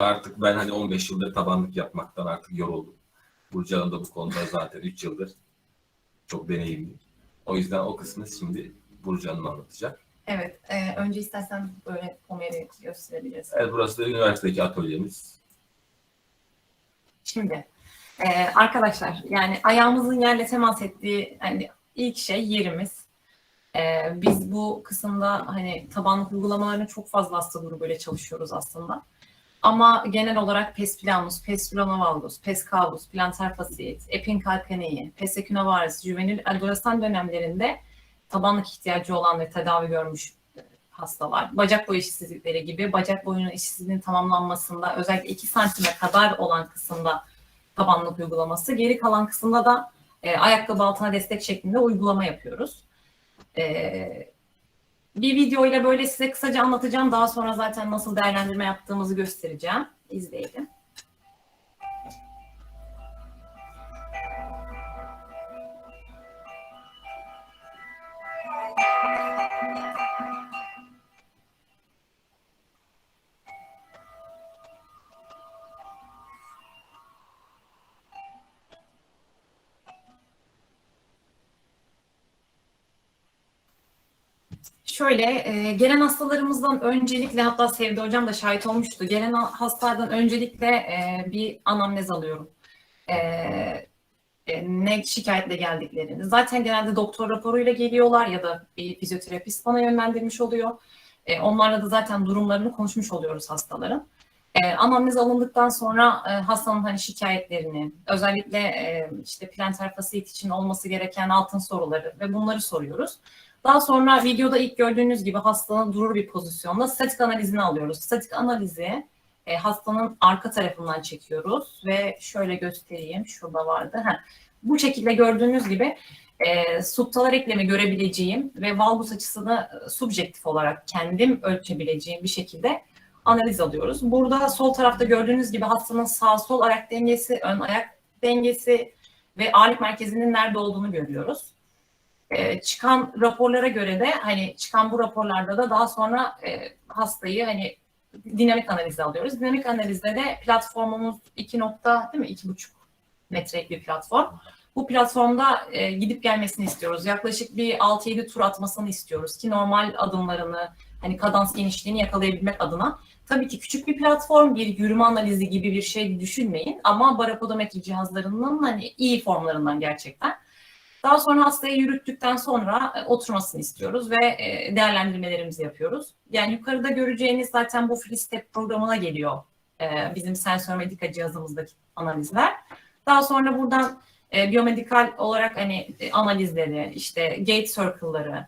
Artık ben hani 15 yıldır tabanlık yapmaktan artık yoruldum. Burcu Hanım da bu konuda zaten 3 yıldır çok deneyimli. O yüzden o kısmı şimdi Burcu Hanım anlatacak. Evet. e, önce istersen böyle komeri gösterebilirsin. Evet, burası da üniversitedeki atölyemiz. Şimdi e, arkadaşlar yani ayağımızın yerle temas ettiği hani ilk şey yerimiz. E, biz bu kısımda hani tabanlık uygulamalarını çok fazla hasta grubuyla çalışıyoruz aslında. Ama genel olarak pes planus, pes filonovalgus, pes cavus, plantar fasciit, epinkalkaneyi, pes ecunavaris, juvenil adolesan dönemlerinde tabanlık ihtiyacı olan ve tedavi görmüş hastalar, bacak boyu eşitsizlikleri gibi bacak boyunun eşitsizliğinin tamamlanmasında özellikle 2 santime kadar olan kısımda tabanlık uygulaması, geri kalan kısımda da e, ayakkabı altına destek şeklinde uygulama yapıyoruz. E, bir video ile böyle size kısaca anlatacağım. Daha sonra zaten nasıl değerlendirme yaptığımızı göstereceğim. İzleyelim. Şöyle, e, gelen hastalarımızdan öncelikle hatta Sevde Hocam da şahit olmuştu. Gelen hastalardan öncelikle e, bir anamnez alıyorum. E, e, ne şikayetle geldiklerini. Zaten genelde doktor raporuyla geliyorlar ya da bir fizyoterapist bana yönlendirmiş oluyor. E, onlarla da zaten durumlarını konuşmuş oluyoruz hastaların. E, anamnez alındıktan sonra e, hastanın hani şikayetlerini, özellikle e, işte plantar fasit için olması gereken altın soruları ve bunları soruyoruz. Daha sonra videoda ilk gördüğünüz gibi hastanın durur bir pozisyonda statik analizini alıyoruz. Statik analizi e, hastanın arka tarafından çekiyoruz ve şöyle göstereyim. Şurada vardı. Heh. Bu şekilde gördüğünüz gibi e, subtalar eklemi görebileceğim ve valgus açısını e, subjektif olarak kendim ölçebileceğim bir şekilde analiz alıyoruz. Burada sol tarafta gördüğünüz gibi hastanın sağ sol ayak dengesi, ön ayak dengesi ve ağırlık merkezinin nerede olduğunu görüyoruz. E, çıkan raporlara göre de hani çıkan bu raporlarda da daha sonra e, hastayı hani dinamik analize alıyoruz. Dinamik analizde de platformumuz 2 nokta değil mi? 2,5 metrelik bir platform. Bu platformda e, gidip gelmesini istiyoruz. Yaklaşık bir 6-7 tur atmasını istiyoruz ki normal adımlarını hani kadans genişliğini yakalayabilmek adına. Tabii ki küçük bir platform, bir yürüme analizi gibi bir şey düşünmeyin ama barapodometri cihazlarının hani iyi formlarından gerçekten. Daha sonra hastayı yürüttükten sonra e, oturmasını istiyoruz ve e, değerlendirmelerimizi yapıyoruz. Yani yukarıda göreceğiniz zaten bu free step programına geliyor e, bizim sensör medika cihazımızdaki analizler. Daha sonra buradan biyomedikal olarak hani analizleri, işte gate circle'ları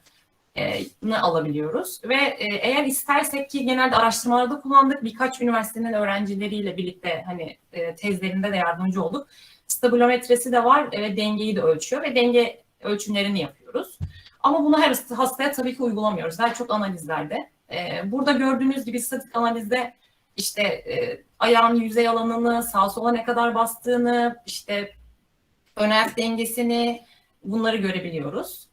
ne alabiliyoruz ve eğer istersek ki genelde araştırmalarda kullandık birkaç üniversitenin öğrencileriyle birlikte hani tezlerinde de yardımcı olduk stabilometresi de var ve dengeyi de ölçüyor ve denge ölçümlerini yapıyoruz. Ama bunu her hastaya tabii ki uygulamıyoruz. Daha çok analizlerde. Ee, burada gördüğünüz gibi statik analizde işte e, ayağın yüzey alanını, sağ sola ne kadar bastığını, işte ön dengesini bunları görebiliyoruz.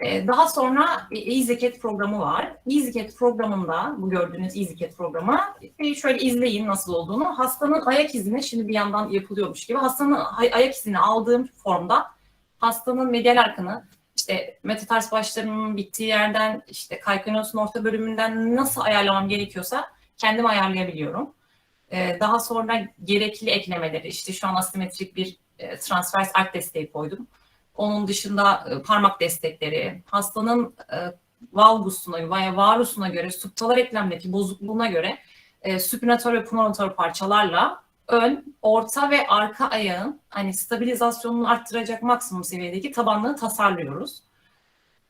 Ee, daha sonra EasyCat programı var. EasyCat programında, bu gördüğünüz EasyCat programı, şöyle izleyin nasıl olduğunu. Hastanın ayak izini, şimdi bir yandan yapılıyormuş gibi, hastanın ayak izini aldığım formda hastanın medial arkanı, işte metatars başlarının bittiği yerden, işte kalkaneosun orta bölümünden nasıl ayarlamam gerekiyorsa kendim ayarlayabiliyorum. Ee, daha sonra gerekli eklemeleri, işte şu an asimetrik bir e, transvers ark desteği koydum onun dışında e, parmak destekleri, hastanın e, valgusuna veya varusuna göre, subtalar eklemdeki bozukluğuna göre e, ve pronator parçalarla ön, orta ve arka ayağın hani stabilizasyonunu arttıracak maksimum seviyedeki tabanlığı tasarlıyoruz.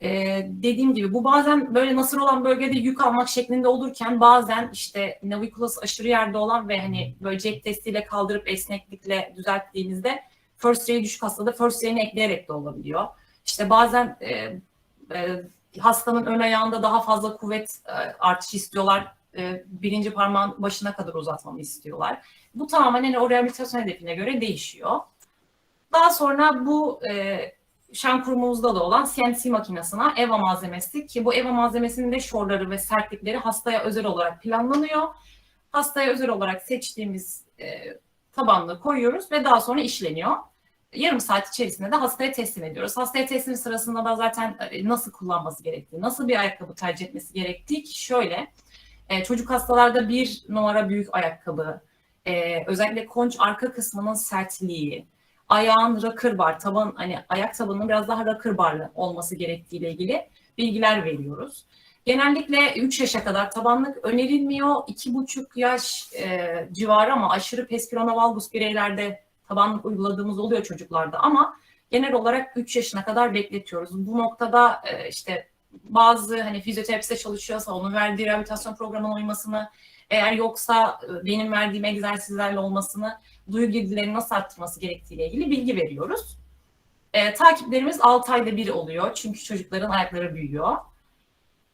Ee, dediğim gibi bu bazen böyle nasır olan bölgede yük almak şeklinde olurken bazen işte navikulası aşırı yerde olan ve hani böyle cep testiyle kaldırıp esneklikle düzelttiğinizde first ray'i düşük hastada first ray'ini ekleyerek de olabiliyor. İşte bazen e, e, hastanın ön ayağında daha fazla kuvvet e, artışı istiyorlar. E, birinci parmağın başına kadar uzatmamı istiyorlar. Bu tamamen yani o rehabilitasyon hedefine göre değişiyor. Daha sonra bu e, şan kurumumuzda da olan CNC makinesine EVA malzemesi ki bu EVA malzemesinin de şorları ve sertlikleri hastaya özel olarak planlanıyor. Hastaya özel olarak seçtiğimiz e, tabanlığı koyuyoruz ve daha sonra işleniyor. Yarım saat içerisinde de hastaya teslim ediyoruz. Hastaya teslim sırasında da zaten e, nasıl kullanması gerektiği, nasıl bir ayakkabı tercih etmesi gerektiği ki şöyle. e, çocuk hastalarda bir numara büyük ayakkabı, e, özellikle konç arka kısmının sertliği, ayağın rakır bar, taban hani ayak tabanının biraz daha rakır barlı olması gerektiğiyle ilgili bilgiler veriyoruz. Genellikle 3 yaşa kadar tabanlık önerilmiyor. 2,5 yaş e, civarı ama aşırı pespirona valgus bireylerde tabanlık uyguladığımız oluyor çocuklarda ama genel olarak 3 yaşına kadar bekletiyoruz. Bu noktada e, işte bazı hani fizyoterapiste çalışıyorsa onun verdiği rehabilitasyon programına uymasını eğer yoksa e, benim verdiğim egzersizlerle olmasını duyu girdilerini nasıl arttırması gerektiğiyle ilgili bilgi veriyoruz. E, takiplerimiz 6 ayda bir oluyor çünkü çocukların ayakları büyüyor.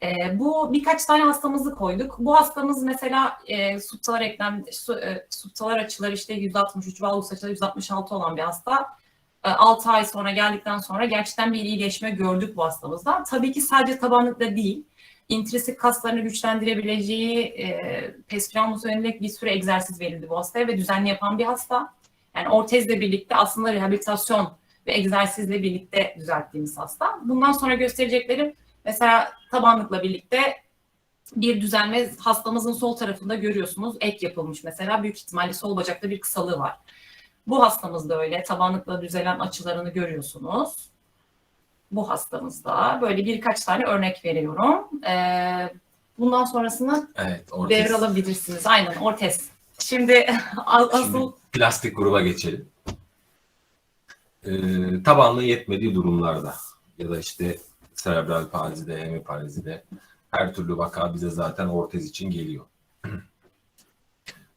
E, bu birkaç tane hastamızı koyduk. Bu hastamız mesela e, subtalar eklem, su, e, subtalar açıları işte 163, valgus açıları 166 olan bir hasta. E, 6 ay sonra geldikten sonra gerçekten bir iyileşme gördük bu hastamızda. Tabii ki sadece tabanlıkla değil, intrisik kaslarını güçlendirebileceği e, pespiramus yönelik bir sürü egzersiz verildi bu hastaya ve düzenli yapan bir hasta. Yani ortezle birlikte aslında rehabilitasyon ve egzersizle birlikte düzelttiğimiz hasta. Bundan sonra göstereceklerim mesela tabanlıkla birlikte bir düzelme hastamızın sol tarafında görüyorsunuz. Ek yapılmış mesela. Büyük ihtimalle sol bacakta bir kısalığı var. Bu hastamızda öyle. Tabanlıkla düzelen açılarını görüyorsunuz. Bu hastamızda böyle birkaç tane örnek veriyorum. Ee, bundan sonrasını Evet, ortez. devralabilirsiniz. Aynen ortez. Şimdi asıl plastik gruba geçelim. Ee, tabanlı yetmediği durumlarda ya da işte serebral palside, hemiparazide her türlü vaka bize zaten ortez için geliyor.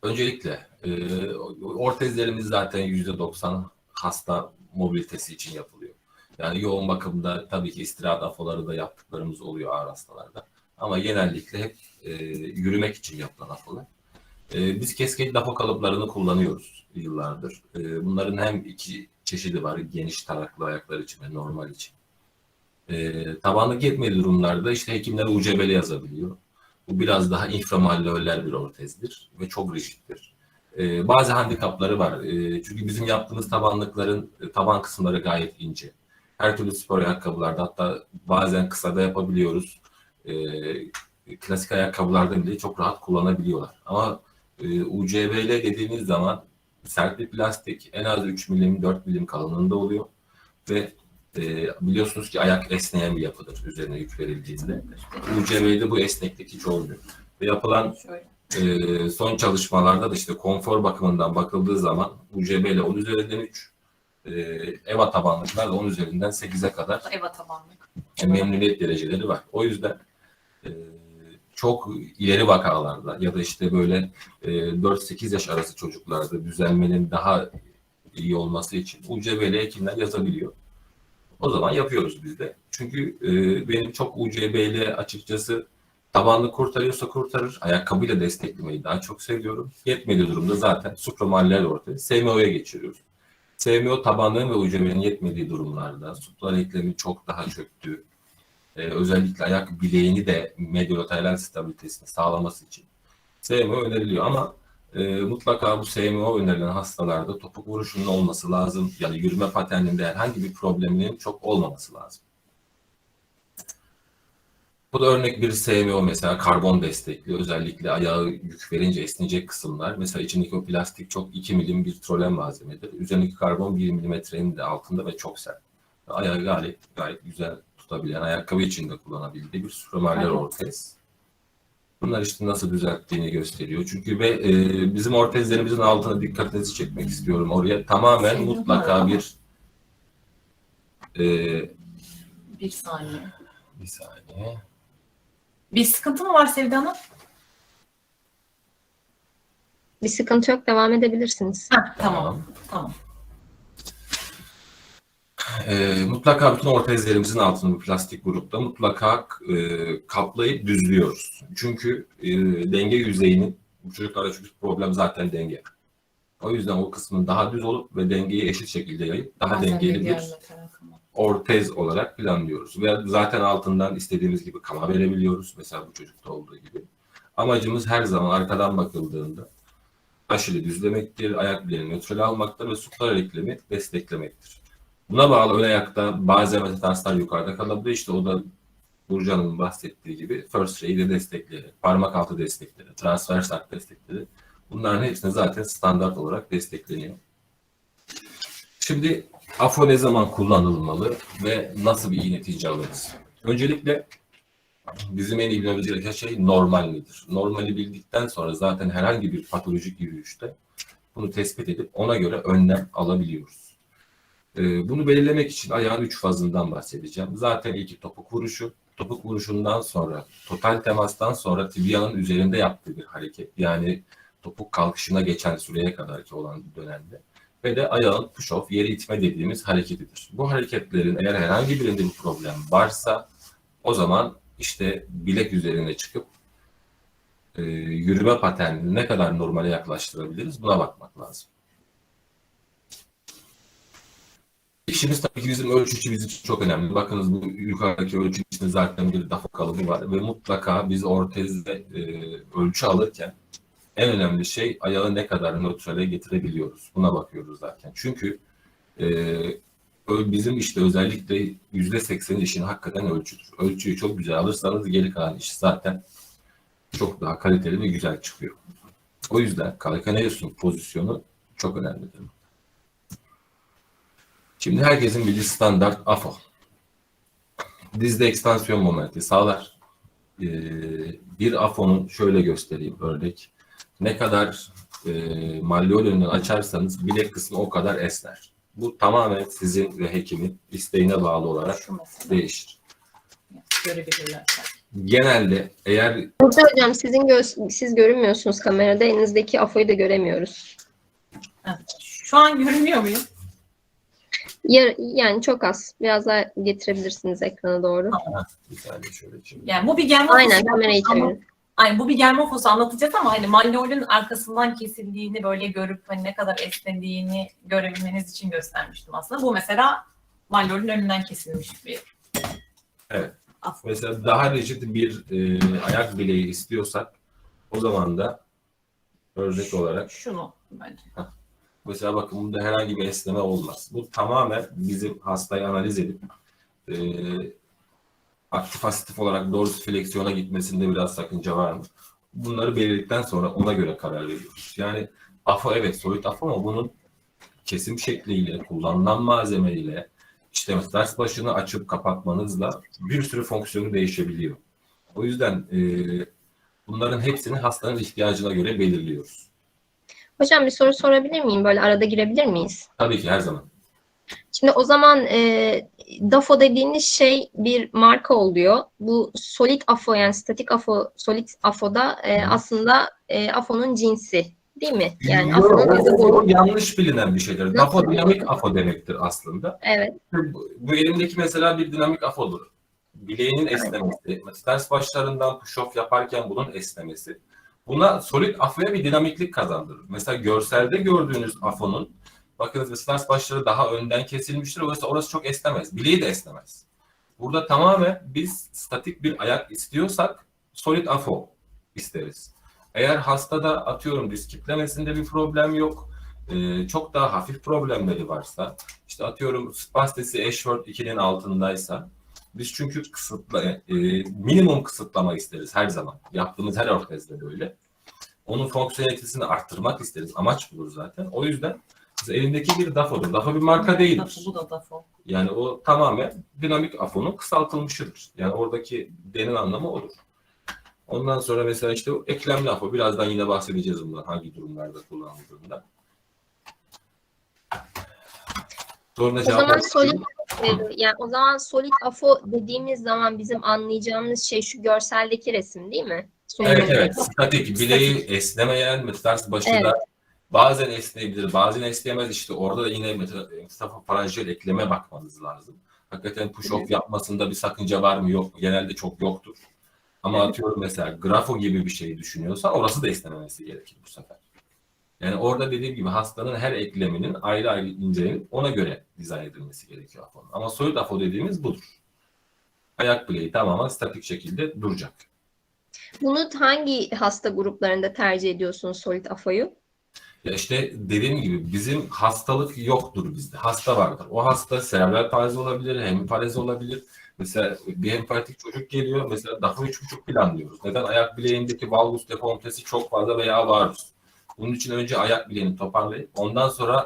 Öncelikle e, ortezlerimiz zaten %90 hasta mobilitesi için yapılıyor. Yani yoğun bakımda tabii ki istirahat afoları da yaptıklarımız oluyor ağır hastalarda. Ama genellikle hep e, yürümek için yapılan afolar. E, biz keskin dafo kalıplarını kullanıyoruz yıllardır. E, bunların hem iki çeşidi var. Geniş taraklı ayaklar için ve normal için. E, tabanlık yetmediği durumlarda işte hekimler UCB'li yazabiliyor. Bu biraz daha inframalleoller bir ortezdir ve çok rigiddir. E, bazı handikapları var. E, çünkü bizim yaptığımız tabanlıkların e, taban kısımları gayet ince. Her türlü spor ayakkabılarda hatta bazen kısa da yapabiliyoruz. E, klasik ayakkabılarda bile çok rahat kullanabiliyorlar. Ama e, UCB'li dediğimiz zaman sert bir plastik en az 3 milim 4 milim kalınlığında oluyor ve e, biliyorsunuz ki ayak esneyen bir yapıdır üzerine yük verildiğinde. UCB'de bu esneklik hiç olmuyor. Ve yapılan e, son çalışmalarda da işte konfor bakımından bakıldığı zaman UCB ile 10 üzerinden 3, e, EVA tabanlıklar da 10 üzerinden 8'e kadar Eva tabanlık. memnuniyet dereceleri var. O yüzden e, çok ileri vakalarda ya da işte böyle e, 4-8 yaş arası çocuklarda düzelmenin daha iyi olması için UCB'li hekimler yazabiliyor. O zaman yapıyoruz biz de. Çünkü e, benim çok UCB'li açıkçası tabanlı kurtarıyorsa kurtarır. Ayakkabıyla desteklemeyi daha çok seviyorum. Yetmediği durumda zaten supramaller ortaya. SMO'ya geçiriyoruz. SMO tabanlığın ve UCB'nin yetmediği durumlarda suplar eklemi çok daha çöktüğü, e, özellikle ayak bileğini de mediolateral stabilitesini sağlaması için SMO öneriliyor ama e, mutlaka bu SMO önerilen hastalarda topuk vuruşunun olması lazım. Yani yürüme paterninde herhangi bir probleminin çok olmaması lazım. Bu da örnek bir SMO mesela karbon destekli özellikle ayağı yük verince esneyecek kısımlar. Mesela içindeki o plastik çok 2 milim bir trolen malzemedir. Üzerindeki karbon 1 milimetrenin de altında ve çok sert. Ayağı gayet, gayet güzel tutabilen, ayakkabı içinde kullanabildiği bir supramaller Evet. ortez. Bunlar işte nasıl düzelttiğini gösteriyor. Çünkü ve e, bizim ortezlerimizin altına dikkatinizi çekmek istiyorum. Oraya tamamen Senin mutlaka var bir e, Bir saniye. bir saniye. Bir sıkıntı mı var Sevda Hanım? Bir sıkıntı yok. Devam edebilirsiniz. Heh, tamam. Tamam. E, mutlaka bütün ortezlerimizin altını bir plastik grupta mutlaka e, kaplayıp düzlüyoruz. Çünkü e, denge yüzeyinin bu çocuklarda çünkü problem zaten denge. O yüzden o kısmın daha düz olup ve dengeyi eşit şekilde yayıp daha Bazen dengeli de bir ortez olarak planlıyoruz. Ve zaten altından istediğimiz gibi kama verebiliyoruz. Mesela bu çocukta olduğu gibi. Amacımız her zaman arkadan bakıldığında aşırı düzlemektir, ayak bileğini nötral almaktır ve suplar eklemi desteklemektir. Buna bağlı ön ayakta bazen metatarslar yukarıda kalabilir. İşte o da Burcu Hanım'ın bahsettiği gibi first de destekleri, parmak altı destekleri, transvers ark destekleri. Bunların hepsine zaten standart olarak destekleniyor. Şimdi AFO ne zaman kullanılmalı ve nasıl bir iyi netice alırız? Öncelikle bizim en iyi bilmemiz gereken şey normal nedir? Normali bildikten sonra zaten herhangi bir patolojik yürüyüşte bunu tespit edip ona göre önlem alabiliyoruz. Ee, bunu belirlemek için ayağın üç fazından bahsedeceğim. Zaten ilki topuk vuruşu, topuk vuruşundan sonra, total temastan sonra tibianın üzerinde yaptığı bir hareket. Yani topuk kalkışına geçen süreye kadar ki olan dönemde. Ve de ayağın push-off, yeri itme dediğimiz hareketidir. Bu hareketlerin eğer herhangi birinde bir problem varsa o zaman işte bilek üzerine çıkıp e, yürüme paternini ne kadar normale yaklaştırabiliriz buna bakmak lazım. İşimiz tabii ki bizim ölçücümüz için çok önemli. Bakınız bu yukarıdaki ölçü içinde zaten bir DAFO kalıbı var ve mutlaka biz ortezde e, ölçü alırken en önemli şey ayağı ne kadar nötrale getirebiliyoruz. Buna bakıyoruz zaten. Çünkü e, bizim işte özellikle yüzde seksenin işin hakikaten ölçüdür. Ölçüyü çok güzel alırsanız geri kalan iş zaten çok daha kaliteli ve güzel çıkıyor. O yüzden Kalkaneus'un pozisyonu çok önemlidir. Şimdi herkesin bildiği standart AFO. Dizde ekstansiyon momenti sağlar. Ee, bir AFO'nun şöyle göstereyim örnek. Ne kadar e, malleol önünü açarsanız bilek kısmı o kadar esner. Bu tamamen sizin ve hekimin isteğine bağlı olarak değişir. Genelde eğer Burcu hocam sizin gö- siz görünmüyorsunuz kamerada. Elinizdeki afoyu da göremiyoruz. Evet. Şu an görünüyor muyum? Yar- yani çok az. Biraz daha getirebilirsiniz ekrana doğru. bir saniye şöyle çevir. Yani bu bir germofosu. Aynen kamerayı Ama- çevirin. Aynen bu bir germofosu anlatacağız ama hani malleolün arkasından kesildiğini böyle görüp hani ne kadar esnediğini görebilmeniz için göstermiştim aslında. Bu mesela malleolün önünden kesilmiş bir Evet. af. Mesela daha rigid bir e, ayak bileği istiyorsak o zaman da örnek olarak Şunu bence. Mesela bakın bunda herhangi bir esneme olmaz. Bu tamamen bizim hastayı analiz edip e, aktif asitif olarak doğru fleksiyona gitmesinde biraz sakınca var mı? Bunları belirledikten sonra ona göre karar veriyoruz. Yani AFO evet soyut AFO ama bunun kesim şekliyle, kullanılan malzemeyle işte ders başını açıp kapatmanızla bir sürü fonksiyonu değişebiliyor. O yüzden e, bunların hepsini hastanın ihtiyacına göre belirliyoruz. Hocam bir soru sorabilir miyim? Böyle arada girebilir miyiz? Tabii ki her zaman. Şimdi o zaman e, DAFO dediğiniz şey bir marka oluyor. Bu solid AFO yani statik AFO, solid AFO'da e, aslında e, AFO'nun cinsi değil mi? Yani AFO'nun o, o yanlış bilinen bir şeydir. Nasıl? Afo dinamik afo demektir aslında. Evet. Bu, bu elimdeki mesela bir dinamik afodur. Bileğinin esnemesi, mesela ters başlarından push-off yaparken bunun esnemesi. Buna solid afoya bir dinamiklik kazandırır. Mesela görselde gördüğünüz afonun, bakınız ters başları daha önden kesilmiştir. Orası, orası çok esnemez. Bileği de esnemez. Burada tamamen biz statik bir ayak istiyorsak solid afo isteriz. Eğer hastada atıyorum diz kitlemesinde bir problem yok, e, çok daha hafif problemleri varsa, işte atıyorum spastesi Ashford 2'nin altındaysa, biz çünkü kısıtla, e, minimum kısıtlama isteriz her zaman. Yaptığımız her ortezde böyle. Onun fonksiyonelitesini arttırmak isteriz. Amaç budur zaten. O yüzden elindeki bir DAFO'dur. DAFO bir marka değildir. Bu da DAFO. Yani o tamamen dinamik afonun kısaltılmışıdır. Yani oradaki denin anlamı odur. Ondan sonra mesela işte eklemli afo. Birazdan yine bahsedeceğiz bundan hangi durumlarda kullanıldığında. Soruna O zaman solid e, yani o zaman solid AFO dediğimiz zaman bizim anlayacağımız şey şu görseldeki resim değil mi? Evet Sunumdaki. evet. Statik. Bileği esnemeyen metastars başı Evet. da bazen esneyebilir, bazen esneyemez. İşte orada da yine metafaranjel ekleme bakmanız lazım. Hakikaten push-off yapmasında bir sakınca var mı yok mu? Genelde çok yoktur. Ama atıyorum mesela grafo gibi bir şey düşünüyorsan orası da esnememesi gerekir bu sefer. Yani orada dediğim gibi hastanın her ekleminin ayrı ayrı incelenip ona göre dizayn edilmesi gerekiyor afonun. Ama soyut afo dediğimiz budur. Ayak bileği tamamen statik şekilde duracak. Bunu hangi hasta gruplarında tercih ediyorsunuz Solid AFO'yu? Ya işte dediğim gibi bizim hastalık yoktur bizde. Hasta vardır. O hasta serebral palzi olabilir, hemiparezi olabilir. Mesela bir hemiparetik çocuk geliyor. Mesela DAFO 3,5 planlıyoruz. Neden? Ayak bileğindeki valgus deformitesi çok fazla veya varus. Bunun için önce ayak bileğini toparlayıp ondan sonra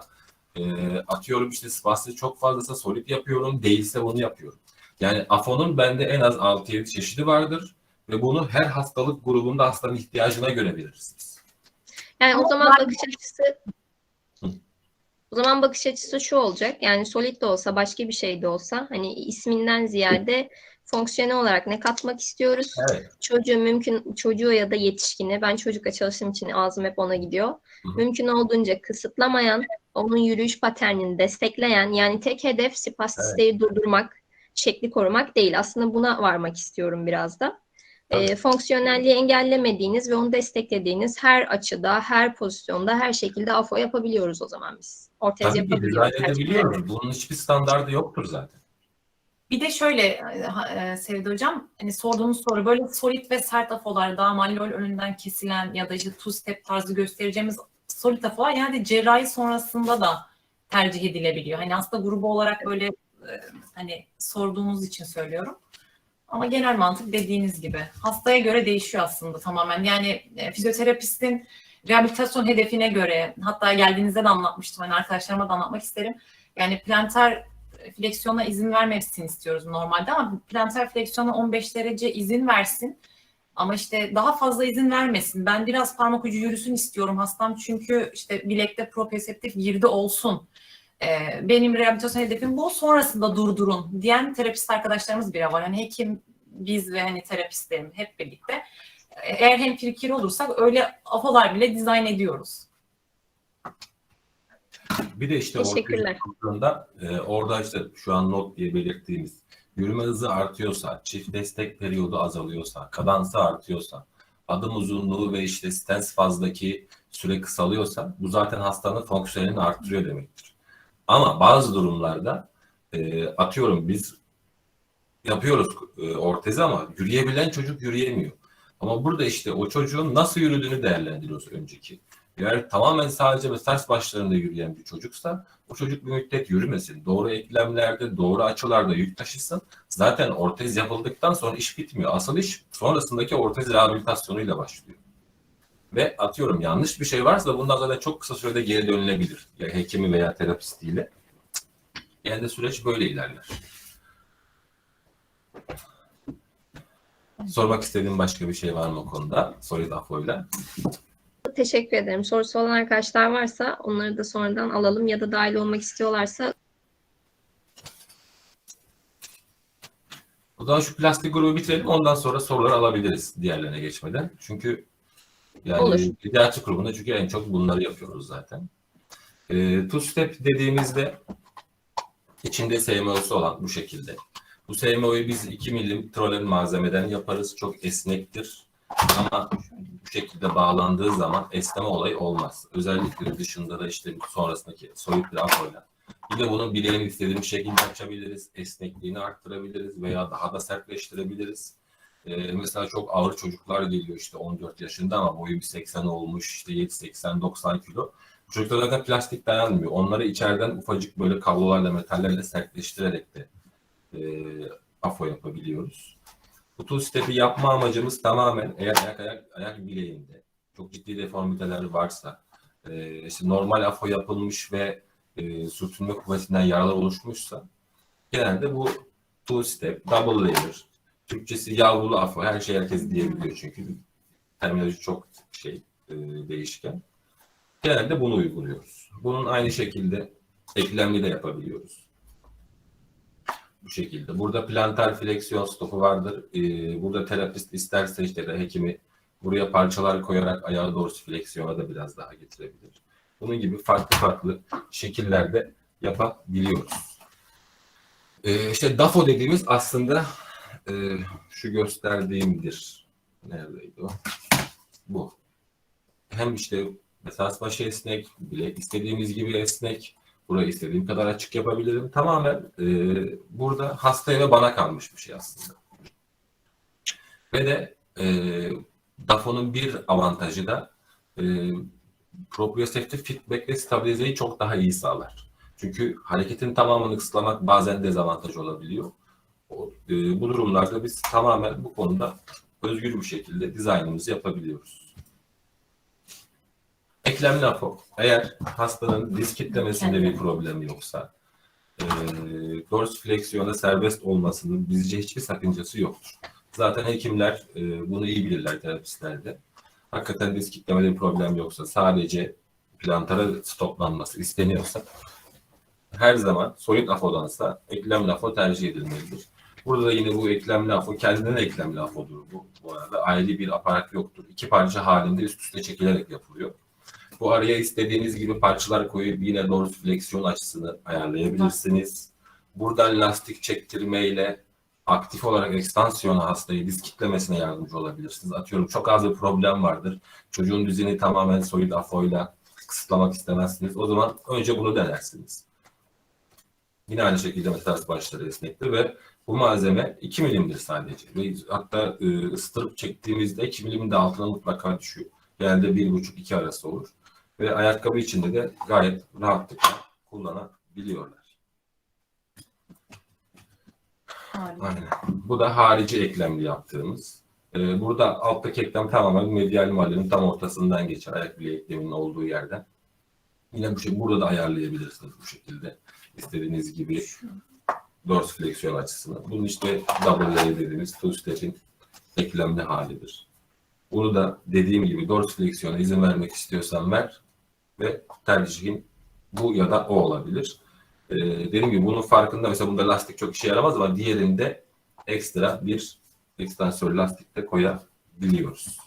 e, atıyorum işte spastik çok fazlasa solid yapıyorum. Değilse bunu yapıyorum. Yani AFO'nun bende en az 6-7 çeşidi vardır. Ve bunu her hastalık grubunda hastanın ihtiyacına göre verirsiniz. Yani o Ama zaman bakış açısı Hı. o zaman bakış açısı şu olacak. Yani solid de olsa başka bir şey de olsa hani isminden ziyade fonksiyonel olarak ne katmak istiyoruz? Evet. Çocuğu mümkün çocuğu ya da yetişkini ben çocukla çalıştığım için ağzım hep ona gidiyor. Hı hı. Mümkün olduğunca kısıtlamayan, onun yürüyüş paternini destekleyen yani tek hedef spastisteyi durdurmak, şekli korumak değil. Aslında buna varmak istiyorum biraz da. Tabii. Ee, fonksiyonelliği engellemediğiniz ve onu desteklediğiniz her açıda, her pozisyonda, her şekilde AFO yapabiliyoruz o zaman biz. Ortez Tabii yapabiliyoruz. tercih edebiliyoruz. Bunun hiçbir standardı yoktur zaten. Bir de şöyle e, e, Sevda Hocam, hani sorduğunuz soru böyle solid ve sert afolar daha mallol önünden kesilen ya da işte two step tarzı göstereceğimiz solid afolar yani cerrahi sonrasında da tercih edilebiliyor. Hani hasta grubu olarak böyle e, hani sorduğunuz için söylüyorum. Ama genel mantık dediğiniz gibi. Hastaya göre değişiyor aslında tamamen. Yani e, fizyoterapistin rehabilitasyon hedefine göre hatta geldiğinizde de anlatmıştım. Hani arkadaşlarıma da anlatmak isterim. Yani planter fleksiyona izin vermemesini istiyoruz normalde ama planter fleksiyona 15 derece izin versin. Ama işte daha fazla izin vermesin. Ben biraz parmak ucu yürüsün istiyorum hastam çünkü işte bilekte proprioseptif girdi olsun. Ee, benim rehabilitasyon hedefim bu. Sonrasında durdurun diyen terapist arkadaşlarımız bile var. Hani hekim, biz ve hani terapistlerim hep birlikte. Ee, Eğer hem fikir olursak öyle afalar bile dizayn ediyoruz. Bir de işte Teşekkürler. orada e, orada işte şu an not diye belirttiğimiz yürüme hızı artıyorsa, çift destek periyodu azalıyorsa, kadansı artıyorsa, adım uzunluğu ve işte stens fazdaki süre kısalıyorsa bu zaten hastanın fonksiyonelini arttırıyor demektir. Ama bazı durumlarda e, atıyorum biz yapıyoruz e, ortezi ama yürüyebilen çocuk yürüyemiyor. Ama burada işte o çocuğun nasıl yürüdüğünü değerlendiriyoruz önceki. Eğer tamamen sadece ve ters başlarında yürüyen bir çocuksa o çocuk bir müddet yürümesin. Doğru eklemlerde, doğru açılarda yük taşısın. Zaten ortez yapıldıktan sonra iş bitmiyor. Asıl iş sonrasındaki ortez rehabilitasyonuyla başlıyor. Ve atıyorum yanlış bir şey varsa bundan zaten çok kısa sürede geri dönülebilir. Ya hekimi veya terapistiyle. Genelde süreç böyle ilerler. Sormak istediğim başka bir şey var mı o konuda? Solid Teşekkür ederim. Sorusu olan arkadaşlar varsa onları da sonradan alalım ya da dahil olmak istiyorlarsa O zaman şu plastik grubu bitirelim. Ondan sonra soruları alabiliriz diğerlerine geçmeden. Çünkü yani Olur. pediatrik grubunda çünkü en çok bunları yapıyoruz zaten. E, two step dediğimizde içinde SMO'su olan bu şekilde. Bu SMO'yu biz 2 milim trolen malzemeden yaparız. Çok esnektir. Ama bu şekilde bağlandığı zaman esneme olayı olmaz. Özellikle dışında da işte sonrasındaki soyut bir afoyla. Bir de bunun bileğini istediğimiz şekilde açabiliriz. Esnekliğini arttırabiliriz veya daha da sertleştirebiliriz. Ee, mesela çok ağır çocuklar geliyor işte 14 yaşında ama boyu bir 80 olmuş işte 7 80 90 kilo. Çocuklar zaten plastik dayanmıyor. Onları içeriden ufacık böyle kablolarla metallerle sertleştirerek de e, afo yapabiliyoruz. Tool step'i yapma amacımız tamamen eğer ayak ayak, ayak bileğinde çok ciddi deformiteler varsa e, işte normal afo yapılmış ve e, sürtünme kuvvetinden yaralar oluşmuşsa genelde bu two step, double layer, Türkçesi yavrulu afo, her şey herkes diyebiliyor çünkü terminoloji çok şey e, değişken. Genelde bunu uyguluyoruz. Bunun aynı şekilde eklemli de yapabiliyoruz. Bu şekilde. Burada plantar fleksiyon stopu vardır. Ee, burada terapist isterse işte de hekimi buraya parçalar koyarak ayağı doğrusu fleksiyona da biraz daha getirebilir. Bunun gibi farklı farklı şekillerde yapabiliyoruz. Ee, işte DAFO dediğimiz aslında e, şu gösterdiğimdir. Neredeydi o? Bu. Hem işte esas başı esnek, bile istediğimiz gibi esnek, burayı istediğim kadar açık yapabilirim. Tamamen e, burada hastaya ve bana kalmış bir şey aslında. Ve de e, DAFO'nun bir avantajı da e, proprioceptif feedback ve stabilizeyi çok daha iyi sağlar. Çünkü hareketin tamamını kısıtlamak bazen dezavantaj olabiliyor. O, e, bu durumlarda biz tamamen bu konuda özgür bir şekilde dizaynımızı yapabiliyoruz. Eklem lafo. Eğer hastanın disk kitlemesinde bir problem yoksa e, dorsifleksiyona serbest olmasının bizce hiçbir sakıncası yoktur. Zaten hekimler e, bunu iyi bilirler terapistlerde. Hakikaten disk kitlemede bir problem yoksa sadece plantara stoplanması isteniyorsa her zaman soyut afodansa eklem lafo tercih edilmelidir. Burada da yine bu eklem lafo kendinden eklem lafodur bu. Bu arada ayrı bir aparat yoktur. İki parça halinde üst üste çekilerek yapılıyor. Bu araya istediğiniz gibi parçalar koyup yine dorsifleksiyon açısını ayarlayabilirsiniz. Buradan lastik çektirmeyle aktif olarak ekstansiyona hastayı disk kitlemesine yardımcı olabilirsiniz. Atıyorum çok az bir problem vardır. Çocuğun düzeni tamamen soyut afoyla kısıtlamak istemezsiniz. O zaman önce bunu denersiniz. Yine aynı şekilde metastaz başları esnektir ve bu malzeme 2 milimdir sadece. Ve hatta e, ısıtırıp çektiğimizde 2 milimin de altına mutlaka düşüyor. Genelde 1,5-2 arası olur. Ve ayakkabı içinde de gayet rahatlıkla kullanabiliyorlar. Harika. Aynen. Bu da harici eklemli yaptığımız. Ee, burada alttaki eklem tamamen medial mahallenin tam ortasından geçer. Ayak bileği ekleminin olduğu yerden. Yine bu şey burada da ayarlayabilirsiniz bu şekilde. İstediğiniz gibi dorsifleksiyon açısını. Bunun işte double L dediğimiz two step'in eklemli halidir. Bunu da dediğim gibi dorsifleksiyona izin vermek istiyorsan ver ve tercihin bu ya da o olabilir. Ee, dediğim gibi bunun farkında mesela bunda lastik çok işe yaramaz ama diğerinde ekstra bir ekstansör lastik de koyabiliyoruz.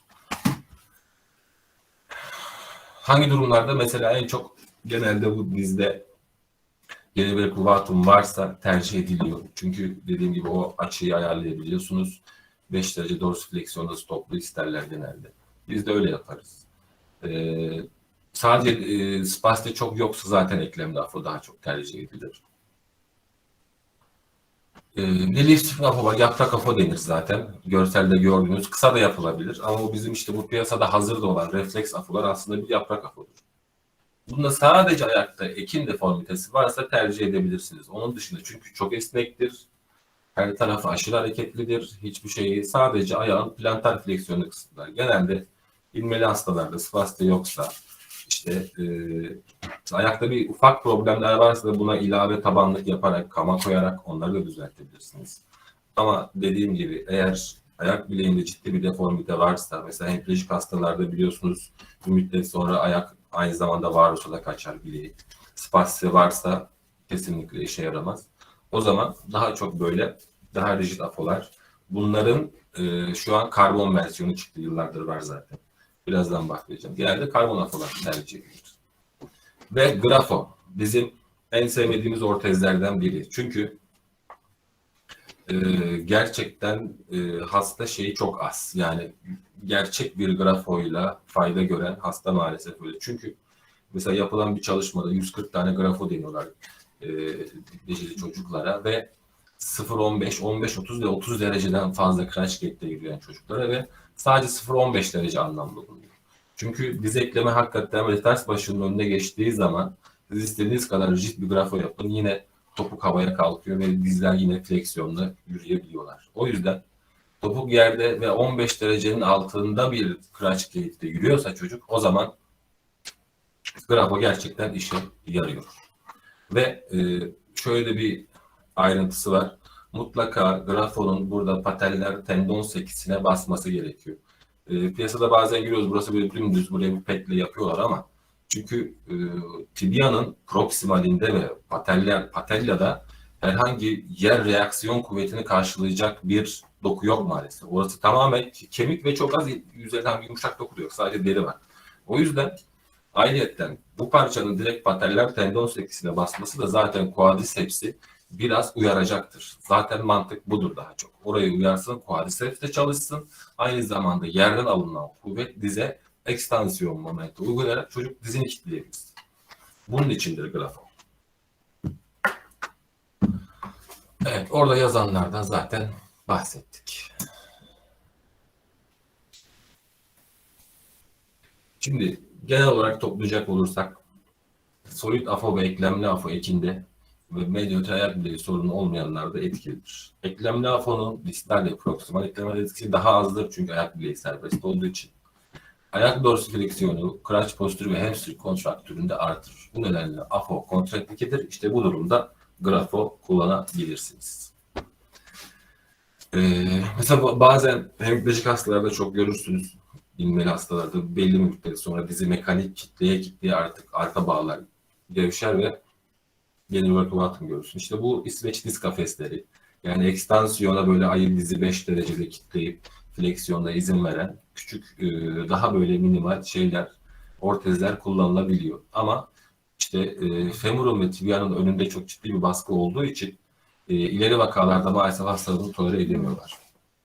Hangi durumlarda mesela en çok genelde bu dizde geri bir kuvatum varsa tercih ediliyor. Çünkü dediğim gibi o açıyı ayarlayabiliyorsunuz. 5 derece dorsifleksiyonda stoplu isterler genelde. Biz de öyle yaparız. Ee, sadece e, spaste çok yoksa zaten eklem lafı daha çok tercih edilir. E, relief lafı var. Yaprak afo denir zaten. Görselde gördüğünüz. Kısa da yapılabilir. Ama o bizim işte bu piyasada hazırda olan refleks afolar aslında bir yaprak afodur. Bunda sadece ayakta ekin deformitesi varsa tercih edebilirsiniz. Onun dışında çünkü çok esnektir. Her tarafı aşırı hareketlidir. Hiçbir şeyi sadece ayağın plantar fleksiyonu kısıtlar. Genelde ilmeli hastalarda spaste yoksa işte e, ayakta bir ufak problemler varsa da buna ilave tabanlık yaparak, kama koyarak onları da düzeltebilirsiniz. Ama dediğim gibi eğer ayak bileğinde ciddi bir deformite varsa, mesela hemplejik hastalarda biliyorsunuz bir müddet sonra ayak aynı zamanda varusa da kaçar bileği. Spasya varsa kesinlikle işe yaramaz. O zaman daha çok böyle daha rigid afolar. Bunların e, şu an karbon versiyonu çıktı yıllardır var zaten. Birazdan bahsedeceğim. Genelde karbon afolar tercih edilir. Ve grafo bizim en sevmediğimiz ortezlerden biri. Çünkü e, gerçekten e, hasta şeyi çok az. Yani gerçek bir grafoyla fayda gören hasta maalesef öyle. Çünkü mesela yapılan bir çalışmada 140 tane grafo deniyorlar e, beceri çocuklara ve 0-15, 15-30 ve 30 dereceden fazla crash gate'de yürüyen çocuklara ve sadece 0-15 derece anlamlı bulunuyor. Çünkü diz ekleme hakikaten böyle ters başının önüne geçtiği zaman siz istediğiniz kadar rigid bir grafo yapın yine topuk havaya kalkıyor ve dizler yine fleksiyonla yürüyebiliyorlar. O yüzden topuk yerde ve 15 derecenin altında bir crunch gate'de yürüyorsa çocuk o zaman grafo gerçekten işe yarıyor. Ve e, şöyle bir ayrıntısı var. Mutlaka grafonun burada pateller tendon sekisine basması gerekiyor. E, piyasada bazen görüyoruz burası böyle dümdüz buraya bir petle yapıyorlar ama çünkü e, tibianın proksimalinde ve pateller, patellada herhangi yer reaksiyon kuvvetini karşılayacak bir doku yok maalesef. Orası tamamen kemik ve çok az üzerinden bir yumuşak doku yok. Sadece deri var. O yüzden ayrıyetten bu parçanın direkt pateller tendon sekisine basması da zaten quadriceps'i biraz uyaracaktır. Zaten mantık budur daha çok. Orayı uyarsın, quadriceps de çalışsın. Aynı zamanda yerden alınan kuvvet dize ekstansiyon momenti uygulayarak çocuk dizini kitleyebilsin. Bunun içindir grafo. Evet, orada yazanlardan zaten bahsettik. Şimdi genel olarak toplayacak olursak solid afo ve eklemli afo ekinde ve medyator ayak bileği sorunu olmayanlarda etkilidir. Eklemli afonun distal proksimal ekleme etkisi daha azdır çünkü ayak bileği serbest olduğu için. Ayak dorsifleksiyonu, crunch postürü ve hamstring kontraktüründe artırır. Bu nedenle afo kontraindikedir. İşte bu durumda grafo kullanabilirsiniz. Ee, mesela ba- bazen hemipleşik hastalarda çok görürsünüz. İnmeli hastalarda belli müddet sonra dizi mekanik kitleye kitleye artık arka bağlar gevşer ve yeni workout'un görürsün. İşte bu İsveç diz kafesleri. Yani ekstansiyona böyle ayı dizi 5 derecede kitleyip fleksiyonda izin veren küçük e, daha böyle minimal şeyler, ortezler kullanılabiliyor. Ama işte e, femoral ve tibianın önünde çok ciddi bir baskı olduğu için e, ileri vakalarda maalesef hastalarını tolere edemiyorlar.